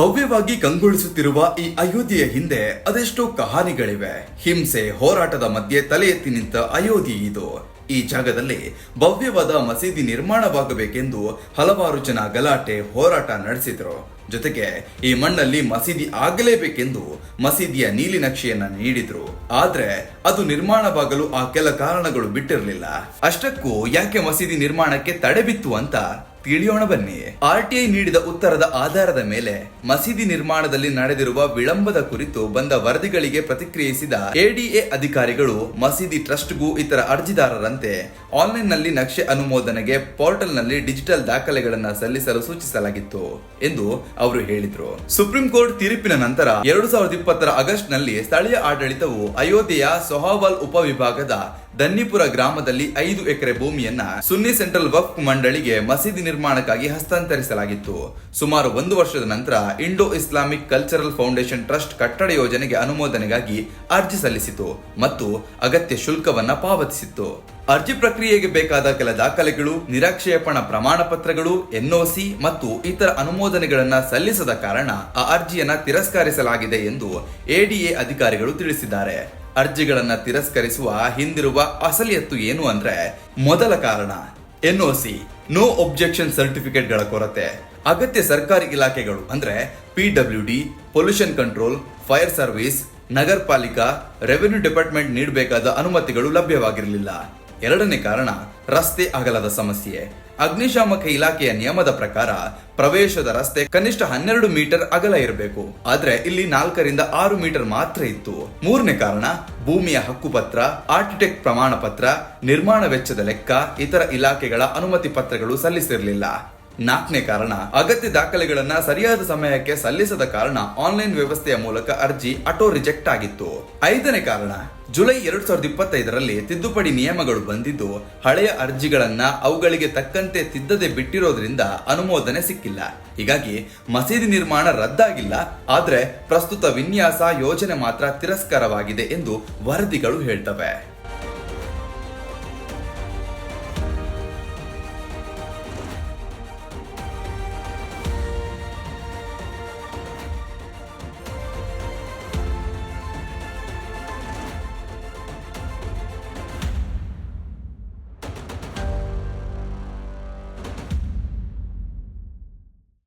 ಭವ್ಯವಾಗಿ ಕಂಗೊಳಿಸುತ್ತಿರುವ ಈ ಅಯೋಧ್ಯೆಯ ಹಿಂದೆ ಅದೆಷ್ಟೋ ಕಹಾನಿಗಳಿವೆ. ಹಿಂಸೆ, ಹೋರಾಟದ ಮಧ್ಯೆ ತಲೆ ಎತ್ತಿ ನಿಂತ ಅಯೋಧ್ಯೆ ಇದು. ಈ ಜಾಗದಲ್ಲಿ ಭವ್ಯವಾದ ಮಸೀದಿ ನಿರ್ಮಾಣವಾಗಬೇಕೆಂದು ಹಲವಾರು ಜನ ಗಲಾಟೆ, ಹೋರಾಟ ನಡೆಸಿದ್ರು. ಜೊತೆಗೆ ಈ ಮಣ್ಣಲ್ಲಿ ಮಸೀದಿ ಆಗಲೇಬೇಕೆಂದು ಮಸೀದಿಯ ನೀಲಿ ನಕ್ಷೆಯನ್ನ ನೀಡಿದ್ರು. ಆದ್ರೆ ಅದು ನಿರ್ಮಾಣವಾಗಲು ಆ ಕೆಲ ಕಾರಣಗಳು ಬಿಟ್ಟಿರಲಿಲ್ಲ. ಅಷ್ಟಕ್ಕೂ ಯಾಕೆ ಮಸೀದಿ ನಿರ್ಮಾಣಕ್ಕೆ ತಡೆ ಬಿತ್ತು ಅಂತ ತಿಳಿಯೋಣ ಬನ್ನಿ. ಆರ್ಟಿಐ ನೀಡಿದ ಉತ್ತರದ ಆಧಾರದ ಮೇಲೆ ಮಸೀದಿ ನಿರ್ಮಾಣದಲ್ಲಿ ನಡೆದಿರುವ ವಿಳಂಬದ ಕುರಿತು ಬಂದ ವರದಿಗಳಿಗೆ ಪ್ರತಿಕ್ರಿಯಿಸಿದ ಎಡಿಎ ಅಧಿಕಾರಿಗಳು ಮಸೀದಿ ಟ್ರಸ್ಟ್ಗೂ ಇತರ ಅರ್ಜಿದಾರರಂತೆ ಆನ್ಲೈನ್ನಲ್ಲಿ ನಕ್ಷೆ ಅನುಮೋದನೆಗೆ ಪೋರ್ಟಲ್ನಲ್ಲಿ ಡಿಜಿಟಲ್ ದಾಖಲೆಗಳನ್ನು ಸಲ್ಲಿಸಲು ಸೂಚಿಸಲಾಗಿತ್ತು ಎಂದು ಅವರು ಹೇಳಿದ್ರು. ಸುಪ್ರೀಂ ಕೋರ್ಟ್ ತೀರ್ಪಿನ ನಂತರ ಎರಡು ಸಾವಿರದ ಇಪ್ಪತ್ತರ ಆಗಸ್ಟ್ನಲ್ಲಿ ಸ್ಥಳೀಯ ಆಡಳಿತವು ಅಯೋಧ್ಯೆಯ ಸೊಹಾವಲ್ ಉಪವಿಭಾಗದ ದನ್ನಿಪುರ ಗ್ರಾಮದಲ್ಲಿ ಐದು ಎಕರೆ ಭೂಮಿಯನ್ನ ಸುನ್ನಿ ಸೆಂಟ್ರಲ್ ವಕ್ಫ್ ಮಂಡಳಿಗೆ ಮಸೀದಿ ನಿರ್ಮಾಣಕ್ಕಾಗಿ ಹಸ್ತಾಂತರಿಸಲಾಗಿತ್ತು. ಸುಮಾರು ಒಂದು ವರ್ಷದ ನಂತರ Indo Islamic Cultural Foundation Trust ಕಟ್ಟಡ ಯೋಜನೆಗೆ ಅನುಮೋದನೆಗಾಗಿ ಅರ್ಜಿ ಸಲ್ಲಿಸಿತು ಮತ್ತು ಅಗತ್ಯ ಶುಲ್ಕವನ್ನ ಪಾವತಿಸಿತ್ತು. ಅರ್ಜಿ ಪ್ರಕ್ರಿಯೆಗೆ ಬೇಕಾದ ಕೆಲ ದಾಖಲೆಗಳು, ನಿರಾಕ್ಷೇಪಣ ಪ್ರಮಾಣ ಪತ್ರಗಳು ಎನ್ಒಸಿ ಮತ್ತು ಇತರ ಅನುಮೋದನೆಗಳನ್ನ ಸಲ್ಲಿಸದ ಕಾರಣ ಆ ಅರ್ಜಿಯನ್ನ ತಿರಸ್ಕರಿಸಲಾಗಿದೆ ಎಂದು ಎಡಿಎ ಅಧಿಕಾರಿಗಳು ತಿಳಿಸಿದ್ದಾರೆ. ಅರ್ಜಿಗಳನ್ನ ತಿರಸ್ಕರಿಸುವ ಹಿಂದಿರುವ ಅಸಲಿಯತ್ತು ಏನು ಅಂದ್ರೆ ಮೊದಲ ಕಾರಣ ಎನ್ಒಸಿ ನೋ ಒಬ್ಜೆಕ್ಷನ್ ಸರ್ಟಿಫಿಕೇಟ್ಗಳ ಕೊರತೆ. ಅಗತ್ಯ ಸರ್ಕಾರಿ ಇಲಾಖೆಗಳು ಅಂದ್ರೆ P W D, pollution control, fire service ನಗರ ಪಾಲಿಕಾ ರೆವೆನ್ಯೂ ಡಿಪಾರ್ಟ್ಮೆಂಟ್ ನೀಡಬೇಕಾದ ಅನುಮತಿಗಳು ಲಭ್ಯವಾಗಿರಲಿಲ್ಲ. ಎರಡನೇ ಕಾರಣ, ರಸ್ತೆ ಅಗಲದ ಸಮಸ್ಯೆ. ಅಗ್ನಿಶಾಮಕ ಇಲಾಖೆಯ ನಿಯಮದ ಪ್ರಕಾರ, ಪ್ರವೇಶದ ರಸ್ತೆ ಕನಿಷ್ಠ ಹನ್ನೆರಡು ಮೀಟರ್ ಅಗಲ ಇರಬೇಕು. ಆದ್ರೆ ಇಲ್ಲಿ ನಾಲ್ಕರಿಂದ ಆರು ಮೀಟರ್ ಮಾತ್ರ ಇತ್ತು. ಮೂರನೇ ಕಾರಣ, ಭೂಮಿಯ ಹಕ್ಕುಪತ್ರ ಆರ್ಕಿಟೆಕ್ಟ್ ಪ್ರಮಾಣ ಪತ್ರ ನಿರ್ಮಾಣ ವೆಚ್ಚದ ಲೆಕ್ಕ, ಇತರ ಇಲಾಖೆಗಳ ಅನುಮತಿ ಪತ್ರಗಳು ಸಲ್ಲಿಸಿರಲಿಲ್ಲ. ನಾಲ್ಕನೇ ಕಾರಣ, ಅಗತ್ಯ ದಾಖಲೆಗಳನ್ನ ಸರಿಯಾದ ಸಮಯಕ್ಕೆ ಸಲ್ಲಿಸದ ಕಾರಣ ಆನ್ಲೈನ್ ವ್ಯವಸ್ಥೆಯ ಮೂಲಕ ಅರ್ಜಿ ಆಟೋ ರಿಜೆಕ್ಟ್ ಆಗಿತ್ತು. ಐದನೇ ಕಾರಣ ಜುಲೈ ಎರಡ್ ಸಾವಿರದ ಇಪ್ಪತ್ತೈದರಲ್ಲಿ ತಿದ್ದುಪಡಿ ನಿಯಮಗಳು ಬಂದಿದ್ದು, ಹಳೆಯ ಅರ್ಜಿಗಳನ್ನ ಅವುಗಳಿಗೆ ತಕ್ಕಂತೆ ತಿದ್ದದೆ ಬಿಟ್ಟಿರೋದ್ರಿಂದ ಅನುಮೋದನೆ ಸಿಕ್ಕಿಲ್ಲ. ಹೀಗಾಗಿ ಮಸೀದಿ ನಿರ್ಮಾಣ ರದ್ದಾಗಿಲ್ಲ, ಆದರೆ ಪ್ರಸ್ತುತ ವಿನ್ಯಾಸ ಯೋಜನೆ ಮಾತ್ರ ತಿರಸ್ಕಾರವಾಗಿದೆ ಎಂದು ವರದಿಗಳು ಹೇಳ್ತವೆ.